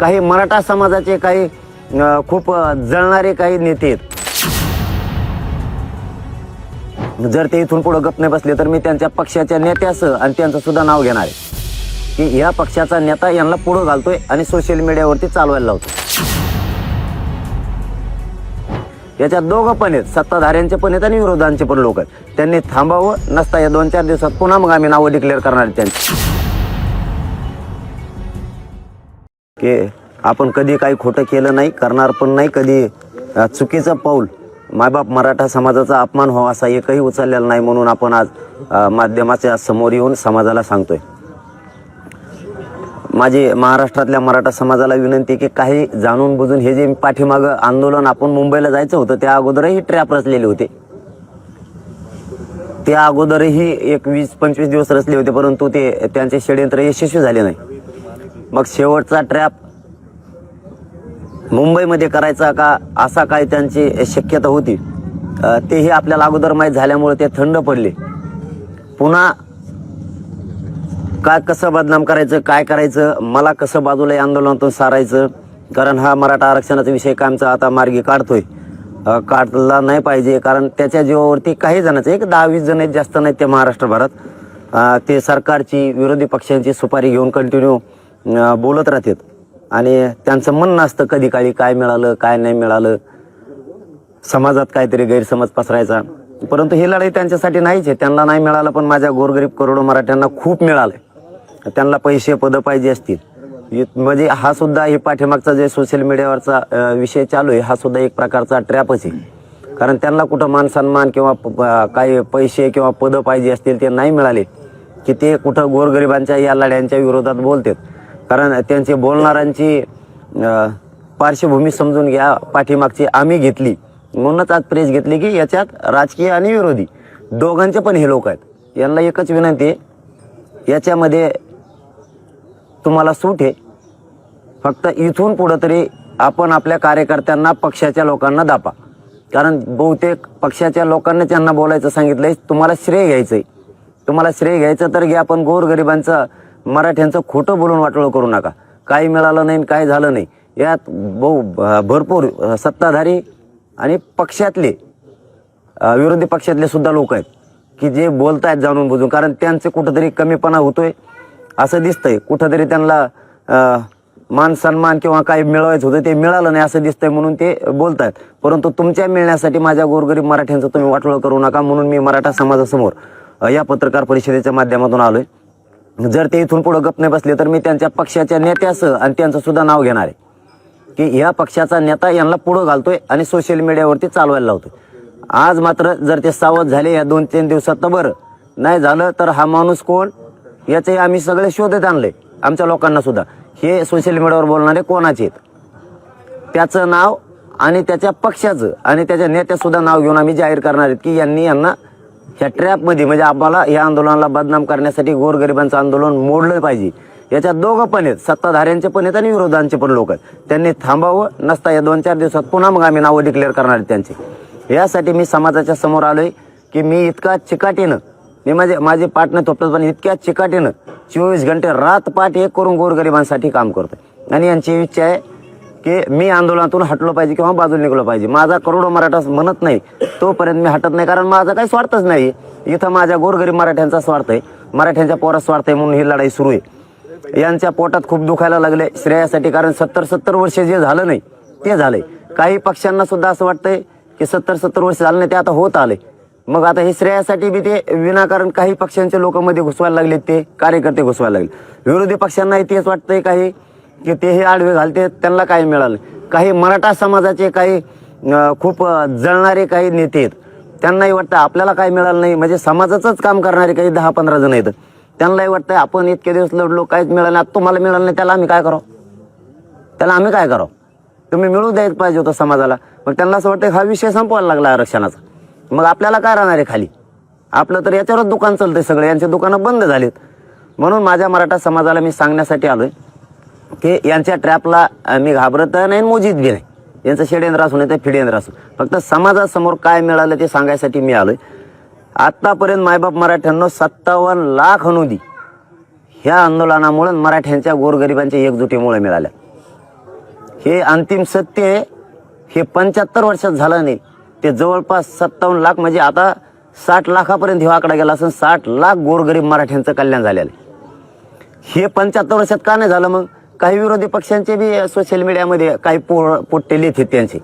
काही मराठा समाजाचे काही खूप जळणारे काही नेते आहेत. जर ते इथून पुढे गप नाही बसले तर मी त्यांच्या पक्षाच्या नेत्यासह आणि त्यांचं सुद्धा नाव घेणार आहे. की या पक्षाचा नेता यांना पुढे घालतोय आणि सोशल मीडियावरती चालवायला लावतोय. याच्यात दोघं पण आहेत. सत्ताधाऱ्यांचे पण आहेत आणि विरोधांचे पण लोक आहेत. त्यांनी थांबावं नसता या दोन चार दिवसात पुन्हा मग आम्ही नावं डिक्लेअर करणार आहेत त्यांची. की आपण कधी काही खोटं केलं नाही करणार पण नाही कधी चुकीचं पाऊल. मायबाप मराठा समाजाचा अपमान व्हावा असा एकही उचललेला नाही म्हणून आपण आज माध्यमाच्या समोर येऊन समाजाला सांगतोय. माझी महाराष्ट्रातल्या मराठा समाजाला विनंती की काही जाणून बुजून हे जे पाठीमागं आंदोलन आपण मुंबईला जायचं होतं त्या अगोदरही ट्रॅप रचलेले होते. त्या अगोदरही एक वीस पंचवीस दिवस रचले होते परंतु ते त्यांचे षडयंत्र यशस्वी झाले नाही. मग शेवटचा ट्रॅप मुंबईमध्ये करायचा का असा काय त्यांची शक्यता होती? तेही आपल्याला अगोदर माहीत झाल्यामुळे ते थंड पडले. पुन्हा काय कसं बदनाम करायचं काय करायचं मला कसं बाजूला आंदोलनातून सारायचं? कारण हा मराठा आरक्षणाचा विषय कायमचा आता मार्गी काढतोय. काढला नाही पाहिजे कारण त्याच्या जीवावरती काही जणांचं एक दहा वीस जण आहेत जास्त नाहीत ते महाराष्ट्रभरात ते सरकारची विरोधी पक्षांची सुपारी घेऊन कंटिन्यू बोलत राहतात. आणि त्यांचं म्हणणं असतं कधी काळी काय मिळालं काय नाही मिळालं. समाजात काहीतरी गैरसमज पसरायचा. परंतु ही लढाई त्यांच्यासाठी नाहीच आहे. त्यांना नाही मिळालं पण माझ्या गोरगरीब करोडो मराठ्यांना खूप मिळालं त्यांना पैसे पदं पाहिजे असतील. म्हणजे हा सुद्धा हे पाठीमागचा जे सोशल मीडियावरचा विषय चालू आहे हा सुद्धा एक प्रकारचा ट्रॅपच आहे. कारण त्यांना कुठं मान सन्मान किंवा प- काही पैसे किंवा पदं पाहिजे असतील ते नाही मिळाले की ते कुठं गोरगरिबांच्या या लढ्यांच्या विरोधात बोलतात. कारण त्यांची बोलणाऱ्यांची पार्श्वभूमी समजून घ्या पाठीमागची आम्ही घेतली. म्हणूनच आज प्रेस घेतली की याच्यात राजकीय आणि विरोधी. दोघांचे पण हे लोक आहेत. यांना एकच विनंती आहे. याच्यामध्ये तुम्हाला सूट आहे. फक्त इथून पुढं तरी आपण आपल्या कार्यकर्त्यांना पक्षाच्या लोकांना दापा. कारण बहुतेक पक्षाच्या लोकांना त्यांना बोलायचं सांगितलंय तुम्हाला श्रेय घ्यायचंय. तुम्हाला श्रेय घ्यायचं तर घ्या आपण गोरगरिबांचं मराठ्यांचं खोटं बोलून वाटोळं करू नका. काही मिळालं नाही आणि झालं नाही. यात बहु भरपूर सत्ताधारी आणि पक्षातले विरोधी पक्षातले सुद्धा लोक आहेत की जे बोलत आहेत जाणून बुजून. कारण त्यांचे कुठंतरी कमीपणा होतोय असं दिसतंय. कुठंतरी त्यांना मान सन्मान किंवा काही मिळवायचं होतं ते मिळालं नाही असं दिसतंय म्हणून ते बोलत आहेत परंतु तुमच्या मिळण्यासाठी माझ्या गोरगरीब मराठ्यांचं तुम्ही वाटोळं करू नका म्हणून मी मराठा समाजासमोर या पत्रकार परिषदेच्या माध्यमातून आलोय. जर ते इथून पुढे गप नाही बसले तर मी त्यांच्या पक्षाच्या नेत्यासह आणि त्यांचं सुद्धा नाव घेणार आहे. की या पक्षाचा नेता यांना पुढं घालतोय आणि सोशल मीडियावरती चालवायला लावतोय. आज मात्र जर ते सावध झाले या दोन तीन दिवसात तर बरं. नाही झालं तर हा माणूस कोण? याचे आम्ही सगळे शोधत आणले आमच्या लोकांना सुद्धा. हे सोशल मीडियावर बोलणारे कोणाचे आहेत? त्याचं नाव आणि त्याच्या पक्षाचं आणि त्याच्या नेत्यासुद्धा नाव घेऊन आम्ही जाहीर करणार आहेत की यांनी यांना ह्या ट्रॅपमध्ये म्हणजे आम्हाला या आंदोलनाला बदनाम करण्यासाठी गोरगरिबांचं आंदोलन मोडलं पाहिजे. याच्यात दोघं पण आहेत. सत्ताधाऱ्यांचे पण आहेत आणि विरोधांचे पण लोक आहेत. त्यांनी थांबावं नसता या दोन चार दिवसात पुन्हा मग आम्ही नावं डिक्लेअर करणार आहेत त्यांचे. यासाठी मी समाजाच्या समोर आलोय की मी इतका चिकाटीनं मी माझे माझे पार्टनर थोपटत पण इतक्या चिकाटीनं चोवीस घंटे रात पाठ एक करून गोरगरिबांसाठी काम करतोय. आणि यांची इच्छा आहे की मी आंदोलनातून हटलो पाहिजे किंवा बाजूला निघलो पाहिजे. माझा करोडो मराठा म्हणत नाही तोपर्यंत मी हटत नाही. कारण माझा काही स्वार्थच नाही. इथं माझ्या गोरगरीब मराठ्यांचा स्वार्थ आहे. मराठ्यांच्या पोरात स्वार्थ आहे म्हणून ही लढाई सुरू आहे. यांच्या पोटात खूप दुखायला लागले. श्रेयासाठी कारण सत्तर सत्तर वर्ष जे झालं नाही ते झालंय. काही पक्षांना सुद्धा असं वाटतंय की सत्तर सत्तर वर्ष झालं नाही ते आता होत आले मग आता हे श्रेयासाठी बी ते विनाकारण काही पक्षांचे लोक मध्ये घुसवायला लागले ते कार्यकर्ते घुसवायला लागले. विरोधी पक्षांनाही तेच वाटतंय काही की ते हे आडवे घालते त्यांना काय मिळालं काही मराठा समाजाचे काही खूप जळणारे काही नेते आहेत त्यांनाही वाटतं आपल्याला काय मिळालं नाही. म्हणजे समाजाचंच काम करणारे काही दहा पंधरा जण आहेत. त्यांनाही वाटतं आपण इतके दिवस लढलो काहीच मिळालं नाही. आता तुम्हाला मिळालं नाही त्याला आम्ही काय करावं? त्याला आम्ही काय करावं? तुम्ही मिळू द्यायच पाहिजे होतं समाजाला. मग त्यांना असं वाटतं हा विषय संपवायला लागला आरक्षणाचा. मग आपल्याला काय राहणार आहे खाली? आपलं तर याच्यावरच दुकान चालतंय सगळे. यांचे दुकानं बंद झालीत. म्हणून माझ्या मराठा समाजाला मी सांगण्यासाठी आलोय. की यांच्या ट्रॅपला मी घाबरत नाही मोजीत बी नाही. यांचं षडयंत्र असू नाही तर फिडेंद्र असू फक्त समाजासमोर काय मिळालं ते सांगायसाठी मी आलोय. आत्तापर्यंत मायबाप मराठ्यांनो सत्तावन्न लाख अनुदी. ह्या आंदोलनामुळे मराठ्यांच्या गोरगरिबांच्या एकजुटीमुळे मिळाल्या. हे अंतिम सत्य आहे. हे पंच्याहत्तर वर्षात झालं नाही. ते जवळपास सत्तावन्न लाख म्हणजे आता साठ लाखापर्यंत हा आकडा गेला असून साठ लाख गोरगरीब मराठ्यांचं कल्याण झालेलं आहे. हे पंच्याहत्तर वर्षात का नाही झालं मग? काही विरोधी पक्षांचे बी सोशल मीडियामध्ये काही पो पोट्टे लिहित आहेत त्यांचे.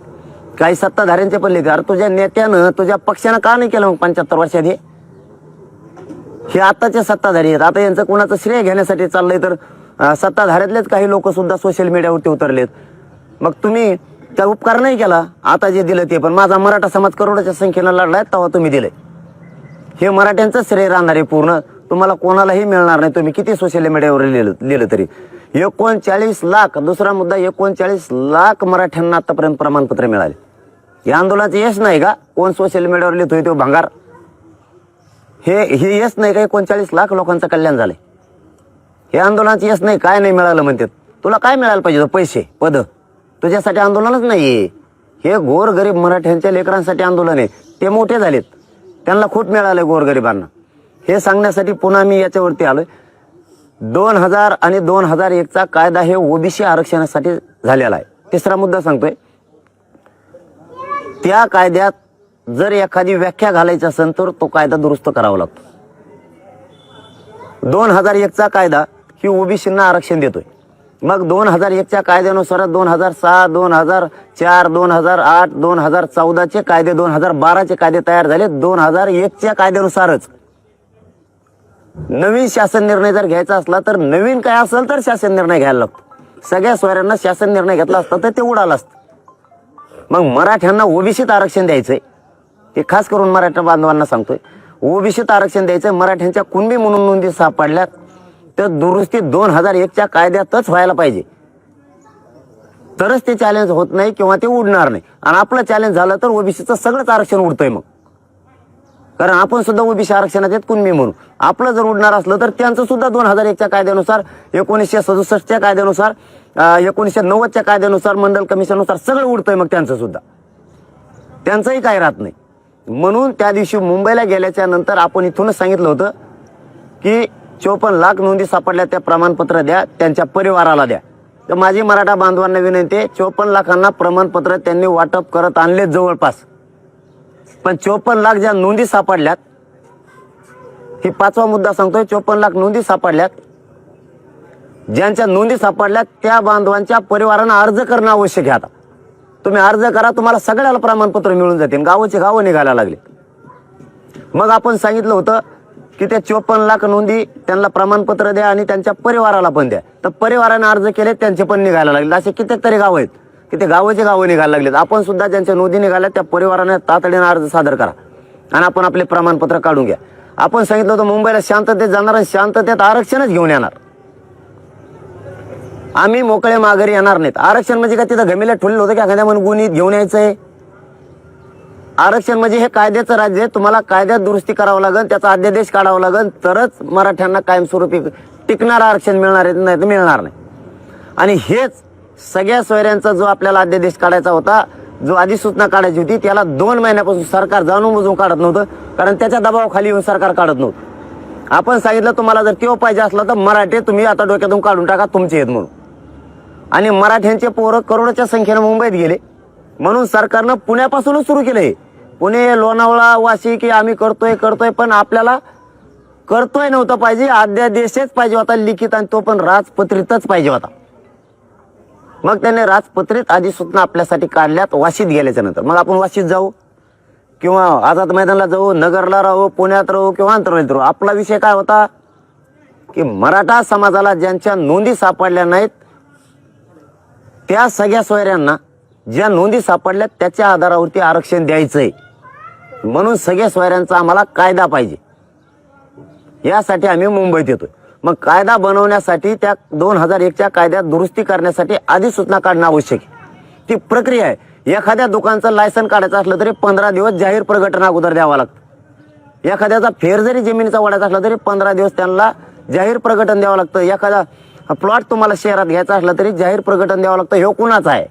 काही सत्ताधाऱ्यांचे पण लिहित अरे तुझ्या नेत्यानं तुझ्या पक्षानं का नाही केलं मग पंच्याहत्तर वर्षात हे? हे आताचे सत्ताधारी आहेत. आता यांचं कोणाचं श्रेय घेण्यासाठी चाललंय तर सत्ताधाऱ्यातलेच काही लोक सुद्धा सोशल मीडियावरती उतरलेत. मग तुम्ही त्या उपकार नाही केला? आता जे दिलं ते पण. माझा मराठा समाज करोडाच्या संख्येनं लढलाय तेव्हा तुम्ही दिले हे मराठ्यांचं श्रेय राहणार आहे पूर्ण. तुम्हाला कोणालाही मिळणार नाही. तुम्ही किती सोशल मीडियावर लिहिलं लिहिलं तरी. एकोणचाळीस लाख दुसरा मुद्दा एकोणचाळीस लाख मराठ्यांना आतापर्यंत प्रमाणपत्र मिळाले. या आंदोलनाचं यश नाही का? कोण सोशल मीडियावर लिहितोय तो भांगार? हे हे यश नाही का? एकोणचाळीस लाख लोकांचं कल्याण झालंय. हे आंदोलनाचं यश नाही काय नाही मिळालं म्हणतात. तुला काय मिळालं पाहिजे पैसे पद. तुझ्यासाठी आंदोलनच नाही हे गोरगरीब मराठ्यांच्या लेकरांसाठी आंदोलन आहे. ते मोठे झालेत. त्यांना खूप मिळालं गोरगरिबांना हे सांगण्यासाठी पुन्हा मी याच्यावरती आलोय. दोन हजार आणि दोन हजार एकचा कायदा हे ओबीसी आरक्षणासाठी झालेला आहे तिसरा मुद्दा सांगतोय त्या कायद्यात जर एखादी व्याख्या घालायची असेल तर तो कायदा दुरुस्त करावा लागतो दोन हजार एकचा कायदा ही ओबीसींना आरक्षण देतोय मग दोन हजार एकच्या कायद्यानुसार दोन हजार सहा दोन हजार चार दोन हजार आठ दोन हजार चौदाचे कायदे दोन हजार बाराचे कायदे तयार झाले दोन हजार एकच्या कायद्यानुसारच नवीन शासन निर्णय जर घ्यायचा असला तर नवीन काय असेल तर शासन निर्णय घ्यायला लागतो. सगळ्या सोयऱ्यांना शासन निर्णय घेतला असता तर ते उडालं असतं. मग मराठ्यांना ओबीसीत आरक्षण द्यायचंय. ते खास करून मराठा बांधवांना सांगतोय. ओबीसीत आरक्षण द्यायचंय मराठ्यांच्या कुणबी म्हणून नोंदी सापडल्यात तर दुरुस्ती दोन हजार एकच्या कायद्यातच व्हायला पाहिजे. तरच ते चॅलेंज होत नाही किंवा ते उडणार नाही. आणि आपलं चॅलेंज झालं तर ओबीसीचं सगळंच आरक्षण उडतंय मग. कारण आपण सुद्धा ओबीसी आरक्षणात आहेत कुणबी म्हणून आपलं जर उडणार असलं तर त्यांचं सुद्धा दोन हजार एकच्या कायद्यानुसार एकोणीसशे सदुसष्टच्या कायद्यानुसार एकोणीसशे नव्वदच्या कायद्यानुसार मंडल कमिशननुसार सगळं उडतंय मग त्यांचं सुद्धा. त्यांचंही काय राहत नाही. म्हणून त्या दिवशी मुंबईला गेल्याच्यानंतर आपण इथूनच सांगितलं होतं की चोपन्न लाख नोंदी सापडल्या त्या प्रमाणपत्र द्या त्यांच्या परिवाराला द्या. तर माझी मराठा बांधवांना विनंती आहे चोपन्न लाखांना प्रमाणपत्र त्यांनी वाटप करत आणले जवळपास. पण चोपन्न लाख ज्या नोंदी सापडल्यात ही पाचवा मुद्दा सांगतोय चोपन्न लाख नोंदी सापडल्यात. ज्यांच्या नोंदी सापडल्यात त्या बांधवांच्या परिवारांना अर्ज करणं आवश्यक आहे आता. तुम्ही अर्ज करा तुम्हाला सगळ्याला प्रमाणपत्र मिळून जातील. गावाचे गावं निघायला लागले. मग आपण सांगितलं होतं की त्या चोपन्न लाख नोंदी त्यांना प्रमाणपत्र द्या आणि त्यांच्या परिवाराला पण द्या. तर परिवारानं अर्ज केले त्यांचे पण निघायला लागले. असे कित्येक तरी गाव आहेत. की ते गावाचे गावं निघायला लागलेत. आपण सुद्धा ज्यांच्या नोंदी निघाल्या त्या परिवाराने तातडीने अर्ज सादर करा. आणि आपण आपले प्रमाणपत्र काढून घ्या. आपण सांगितलं होतं मुंबईला शांततेत जाणार आणि शांततेत आरक्षणच घेऊन येणार. आम्ही मोकळे माघारी येणार नाहीत. आरक्षण म्हणजे काय? तिथं घमेल्या ठुललं होतं की एखाद्या म्हणून गुन्हे घेऊन यायचंय. आरक्षण म्हणजे हे कायद्याचं राज्य आहे. तुम्हाला कायद्यात दुरुस्ती करावं लागेल त्याचा अध्यादेश काढावा लागेल. तरच मराठ्यांना कायमस्वरूपी टिकणार आरक्षण मिळणार आहे नाही तर मिळणार नाही. आणि हेच सगळ्या सोयऱ्यांचा जो आपल्याला अध्यादेश काढायचा होता जो अधिसूचना काढायची होती त्याला दोन महिन्यापासून सरकार जाणून बुजून काढत नव्हतं कारण त्याच्या दबावाखाली येऊन सरकार काढत नव्हतं. आपण सांगितलं तुम्हाला जर तो पाहिजे असला तर मराठे तुम्ही आता डोक्यातून काढून टाका तुमचे आहेत म्हणून. आणि मराठ्यांचे पोरं करोडच्या संख्येनं मुंबईत गेले. म्हणून सरकारनं पुण्यापासूनच सुरू केलं हे पुणे लोणावळा वाशी की आम्ही करतोय करतोय पण आपल्याला करतोय नव्हतं पाहिजे अध्यादेशच पाहिजे होता लिखित आणि तो पण राजपत्रितच पाहिजे होता. मग त्याने राजपत्रित अधिसूचना आपल्यासाठी काढल्यात वाशीत गेल्याच्यानंतर. मग आपण वाशीत जाऊ? किंवा आझाद मैदानला जाऊ नगरला राहू पुण्यात राहू किंवा आंतरवलीत राहू? आपला विषय काय होता? की मराठा समाजाला ज्यांच्या नोंदी सापडल्या नाहीत त्या सगळ्या सोयऱ्यांना ज्या नोंदी सापडल्या त्याच्या आधारावरती आरक्षण द्यायचंय. म्हणून सगळ्या सोयऱ्यांचा आम्हाला कायदा पाहिजे. यासाठी आम्ही मुंबईत येतोय. मग कायदा बनवण्यासाठी त्या दोन हजार एकच्या कायद्यात दुरुस्ती करण्यासाठी अधिसूचना काढणं आवश्यक आहे. ती प्रक्रिया आहे. एखाद्या दुकानचं लायसन काढायचं असलं तरी पंधरा दिवस जाहीर प्रकटन अगोदर द्यावं लागतं. एखाद्याचा फेर जरी जमिनीचा वाढायचा असला तरी पंधरा दिवस त्यांना जाहीर प्रगटन द्यावं लागतं. एखादा प्लॉट तुम्हाला शहरात घ्यायचा असला तरी जाहीर प्रगटन द्यावं लागतं. हे कुणाचं आहे?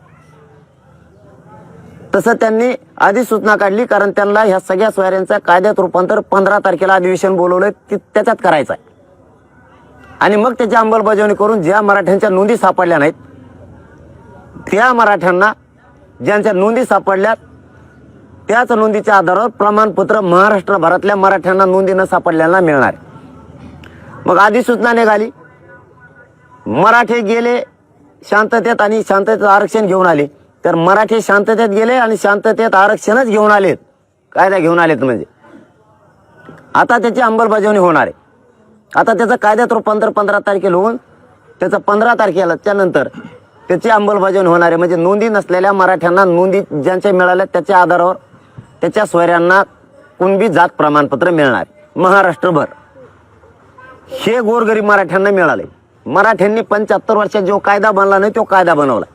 तसं त्यांनी अधिसूचना काढली कारण त्यांना ह्या सगळ्या सोयऱ्यांचं कायद्यात रूपांतर पंधरा तारखेला अधिवेशन बोलवलं ती त्याच्यात करायचं आहे. आणि मग त्याची अंमलबजावणी करून ज्या मराठ्यांच्या नोंदी सापडल्या नाहीत त्या मराठ्यांना ज्यांच्या नोंदी सापडल्यात त्याच नोंदीच्या आधारावर प्रमाणपत्र महाराष्ट्रभरातल्या मराठ्यांना नोंदी न सापडलेला मिळणार. मग अधिसूचना निघाली. मराठे गेले शांततेत आणि शांततेत आरक्षण घेऊन आले. तर मराठी शांततेत गेले आणि शांततेत आरक्षणच घेऊन आलेत. कायदा घेऊन आलेत म्हणजे. आता त्याची अंमलबजावणी होणार आहे. आता त्याचं कायद्यात रूपांतर पंधरा तारखेला होऊन त्याचं पंधरा तारखेला त्यानंतर त्याची अंमलबजावणी होणार आहे. म्हणजे नोंदी नसलेल्या मराठ्यांना नोंदी ज्यांच्या मिळाल्या त्याच्या आधारावर त्याच्या स्वैऱ्यांना कुणबी जात प्रमाणपत्र मिळणार. महाराष्ट्रभर. हे गोरगरीब मराठ्यांना मिळाले. मराठ्यांनी पंच्याहत्तर वर्षात जो कायदा बनला नाही तो कायदा बनवला.